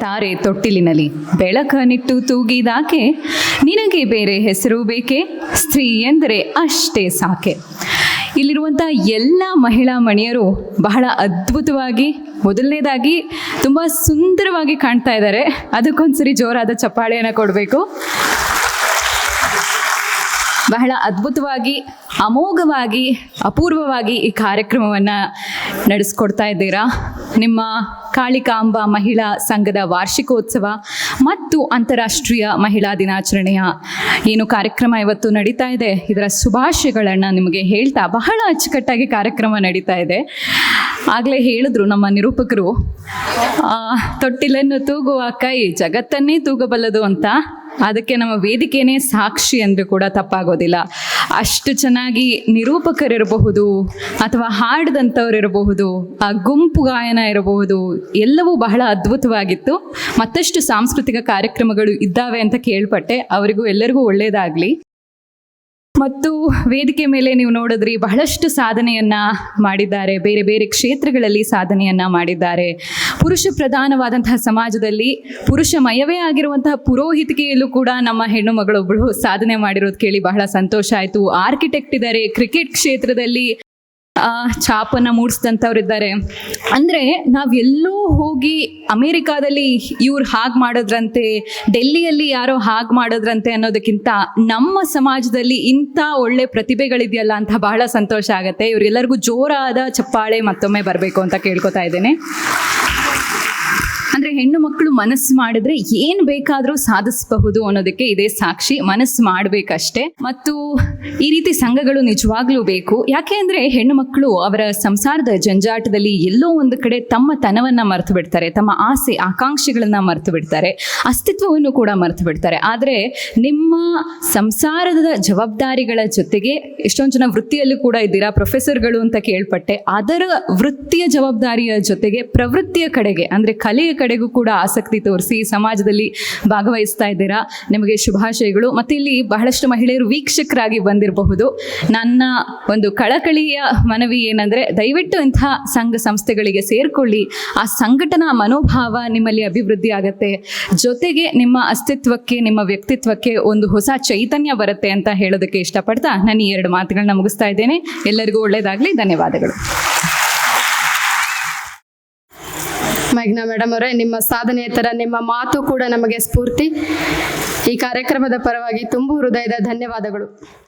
ತಾರೆ ತೊಟ್ಟಿಲಿನಲ್ಲಿ ಬೆಳಕನಿಟ್ಟು ತೂಗಿದಾಕೆ ನಿನಗೆ ಬೇರೆ ಹೆಸರು ಬೇಕೆ? ಸ್ತ್ರೀ ಎಂದರೆ ಅಷ್ಟೇ ಸಾಕೆ. ಇಲ್ಲಿರುವಂಥ ಎಲ್ಲ ಮಹಿಳಾ ಮಣಿಯರು ಬಹಳ ಅದ್ಭುತವಾಗಿ, ಮೊದಲನೇದಾಗಿ ತುಂಬ ಸುಂದರವಾಗಿ ಕಾಣ್ತಾ ಇದ್ದಾರೆ. ಅದಕ್ಕೊಂದ್ಸರಿ ಜೋರಾದ ಚಪ್ಪಾಳೆಯನ್ನು ಕೊಡಬೇಕು. ಬಹಳ ಅದ್ಭುತವಾಗಿ, ಅಮೋಘವಾಗಿ, ಅಪೂರ್ವವಾಗಿ ಈ ಕಾರ್ಯಕ್ರಮವನ್ನು ನಡೆಸ್ಕೊಡ್ತಾ ಇದ್ದೀರಾ? ನಿಮ್ಮ ಕಾಳಿಕಾಂಬ ಮಹಿಳಾ ಸಂಘದ ವಾರ್ಷಿಕೋತ್ಸವ ಮತ್ತು ಅಂತಾರಾಷ್ಟ್ರೀಯ ಮಹಿಳಾ ದಿನಾಚರಣೆಯ ಏನು ಕಾರ್ಯಕ್ರಮ ಇವತ್ತು ನಡೀತಾ ಇದೆ, ಇದರ ಶುಭಾಶಯಗಳನ್ನು ನಿಮಗೆ ಹೇಳ್ತಾ ಬಹಳ ಅಚ್ಚುಕಟ್ಟಾಗಿ ಕಾರ್ಯಕ್ರಮ ನಡೀತಾ ಇದೆ. ಆಗಲೇ ಹೇಳಿದ್ರು ನಮ್ಮ ನಿರೂಪಕರು ತೊಟ್ಟಿಲನ್ನು ತೂಗುವ ಕೈ ಜಗತ್ತನ್ನೇ ತೂಗಬಲ್ಲದು ಅಂತ ಅದಕ್ಕೆ ನಮ್ಮ ವೇದಿಕೆನೇ ಸಾಕ್ಷಿ ಅಂದರೂ ಕೂಡ ತಪ್ಪಾಗೋದಿಲ್ಲ. ಅಷ್ಟು ಚೆನ್ನಾಗಿ ನಿರೂಪಕರಿರಬಹುದು ಅಥವಾ ಹಾಡಿದಂಥವ್ರಿರಬಹುದು, ಆ ಗುಂಪು ಗಾಯನ ಇರಬಹುದು, ಎಲ್ಲವೂ ಬಹಳ ಅದ್ಭುತವಾಗಿತ್ತು. ಮತ್ತಷ್ಟು ಸಾಂಸ್ಕೃತಿಕ ಕಾರ್ಯಕ್ರಮಗಳು ಇದ್ದಾವೆ ಅಂತ ಕೇಳ್ಪಟ್ಟೆ. ಅವರಿಗೂ ಎಲ್ಲರಿಗೂ ಒಳ್ಳೆಯದಾಗಲಿ ಮತ್ತು ವೇದಿಕೆ ಮೇಲೆ ನೀವು ನೋಡಿದ್ರಿ ಬಹಳಷ್ಟು ಸಾಧನೆಯನ್ನ ಮಾಡಿದ್ದಾರೆ. ಬೇರೆ ಬೇರೆ ಕ್ಷೇತ್ರಗಳಲ್ಲಿ ಸಾಧನೆಯನ್ನ ಮಾಡಿದ್ದಾರೆ. ಪುರುಷ ಪ್ರಧಾನವಾದಂತಹ ಸಮಾಜದಲ್ಲಿ ಪುರುಷಮಯವೇ ಆಗಿರುವಂತಹ ಪುರೋಹಿತಿಕೆಯಲ್ಲೂ ಕೂಡ ನಮ್ಮ ಹೆಣ್ಣು ಮಗಳೊಬ್ಬಳು ಸಾಧನೆ ಮಾಡಿರೋದು ಕೇಳಿ ಬಹಳ ಸಂತೋಷ ಆಯಿತು. ಆರ್ಕಿಟೆಕ್ಟ್ ಇದ್ದಾರೆ ಕ್ರಿಕೆಟ್ ಕ್ಷೇತ್ರದಲ್ಲಿ ಆ, ಛಾಪನ್ನ ಮೂಡಿಸಿದಂಥವ್ರಿದ್ದಾರೆ ಅಂದರೆ ನಾವೆಲ್ಲೂ ಹೋಗಿ ಅಮೇರಿಕಾದಲ್ಲಿ ಇವ್ರು ಹಾಗೆ ಮಾಡೋದ್ರಂತೆ ಡೆಲ್ಲಿಯಲ್ಲಿ ಯಾರೋ ಹಾಗೆ ಮಾಡೋದ್ರಂತೆ ಅನ್ನೋದಕ್ಕಿಂತ ನಮ್ಮ ಸಮಾಜದಲ್ಲಿ ಇಂಥ ಒಳ್ಳೆ ಪ್ರತಿಭೆಗಳಿದೆಯಲ್ಲ ಅಂತ ಬಹಳ ಸಂತೋಷ ಆಗುತ್ತೆ. ಇವರೆಲ್ಲರಿಗೂ ಜೋರಾದ ಚಪ್ಪಾಳೆ ಮತ್ತೊಮ್ಮೆ ಬರಬೇಕು ಅಂತ ಕೇಳ್ಕೊತಾ ಇದ್ದೇನೆ. ಅಂದರೆ ಹೆಣ್ಣು ಮಕ್ಕಳು ಮನಸ್ಸು ಮಾಡಿದ್ರೆ ಏನ್ ಬೇಕಾದ್ರೂ ಸಾಧಿಸಬಹುದು ಅನ್ನೋದಕ್ಕೆ ಇದೇ ಸಾಕ್ಷಿ. ಮನಸ್ಸು ಮಾಡ್ಬೇಕಷ್ಟೇ. ಮತ್ತು ಈ ರೀತಿ ಸಂಘಗಳು ನಿಜವಾಗ್ಲೂ ಬೇಕು. ಯಾಕೆ ಅಂದ್ರೆ ಹೆಣ್ಣು ಮಕ್ಕಳು ಅವರ ಸಂಸಾರದ ಜಂಜಾಟದಲ್ಲಿ ಎಲ್ಲೋ ಒಂದು ಕಡೆ ತಮ್ಮ ತನವನ್ನ ಮರೆತು ಬಿಡ್ತಾರೆ, ತಮ್ಮ ಆಸೆ, ಆಕಾಂಕ್ಷೆಗಳನ್ನ ಮರೆತು ಬಿಡ್ತಾರೆ, ಅಸ್ತಿತ್ವವನ್ನು ಕೂಡ ಮರೆತು ಬಿಡ್ತಾರೆ. ಆದ್ರೆ ನಿಮ್ಮ ಸಂಸಾರದ ಜವಾಬ್ದಾರಿಗಳ ಜೊತೆಗೆ ಎಷ್ಟೊಂದು ಜನ ವೃತ್ತಿಯಲ್ಲೂ ಕೂಡ ಇದ್ದೀರಾ? ಪ್ರೊಫೆಸರ್ಗಳು ಅಂತ ಕೇಳ್ಪಟ್ಟೆ. ಅದರ ವೃತ್ತಿಯ ಜವಾಬ್ದಾರಿಯ ಜೊತೆಗೆ ಪ್ರವೃತ್ತಿಯ ಕಡೆಗೆ, ಅಂದ್ರೆ ಕಲೆಯ ಕಡೆಗೂ ಕೂಡ ಆಸಕ್ತಿ ತೋರಿಸಿ ಸಮಾಜದಲ್ಲಿ ಭಾಗವಹಿಸ್ತಾ ಇದ್ದೀರಾ. ನಿಮಗೆ ಶುಭಾಶಯಗಳು. ಮತ್ತು ಇಲ್ಲಿ ಬಹಳಷ್ಟು ಮಹಿಳೆಯರು ವೀಕ್ಷಕರಾಗಿ ಬಂದಿರಬಹುದು. ನನ್ನ ಒಂದು ಕಳಕಳಿಯ ಮನವಿ ಏನಂದರೆ, ದಯವಿಟ್ಟು ಇಂತಹ ಸಂಘ ಸಂಸ್ಥೆಗಳಿಗೆ ಸೇರಿಕೊಳ್ಳಿ. ಆ ಸಂಘಟನಾ ಮನೋಭಾವ ನಿಮ್ಮಲ್ಲಿ ಅಭಿವೃದ್ಧಿ ಆಗುತ್ತೆ. ಜೊತೆಗೆ ನಿಮ್ಮ ಅಸ್ತಿತ್ವಕ್ಕೆ, ನಿಮ್ಮ ವ್ಯಕ್ತಿತ್ವಕ್ಕೆ ಒಂದು ಹೊಸ ಚೈತನ್ಯ ಬರುತ್ತೆ ಅಂತ ಹೇಳೋದಕ್ಕೆ ಇಷ್ಟಪಡ್ತಾ ನಾನು ಈ ಎರಡು ಮಾತುಗಳನ್ನ ಮುಗಿಸ್ತಾ ಇದ್ದೇನೆ. ಎಲ್ಲರಿಗೂ ಒಳ್ಳೆಯದಾಗಲಿ ಧನ್ಯವಾದಗಳು. ಮೇಘ್ನಾ ಮೇಡಮ್ ಅವರೇ, ನಿಮ್ಮ ಸಾಧನೆಯ ತರ ನಿಮ್ಮ ಮಾತು ಕೂಡ ನಮಗೆ ಸ್ಫೂರ್ತಿ. ಈ ಕಾರ್ಯಕ್ರಮದ ಪರವಾಗಿ ತುಂಬು ಹೃದಯದ ಧನ್ಯವಾದಗಳು.